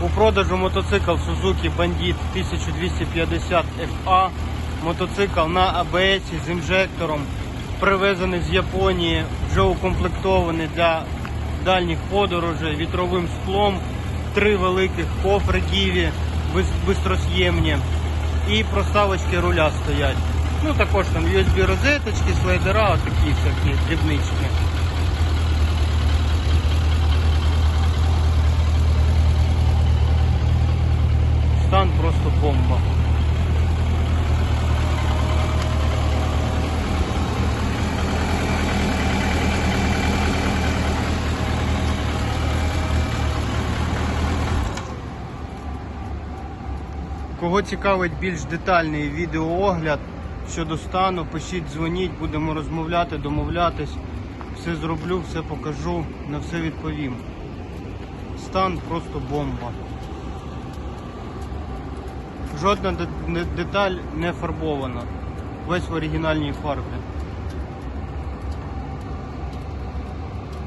У продажу мотоцикл Suzuki Bandit 1250 FA. Мотоцикл на АБС з інжектором, привезений з Японії, вже укомплектований для дальніх подорожей, вітровим склом, три великих кофри Ківі, бистрос'ємні і проставочки руля стоять. Ну також там USB розеточки, слайдера, такі всякі дрібнички. Стан просто бомба. Кого цікавить більш детальний відеоогляд щодо стану, пишіть, дзвоніть, будемо розмовляти, домовлятись. Все зроблю, все покажу, на все відповім. Стан просто бомба. Жодна де- деталь не фарбована. Весь в оригінальній фарбі.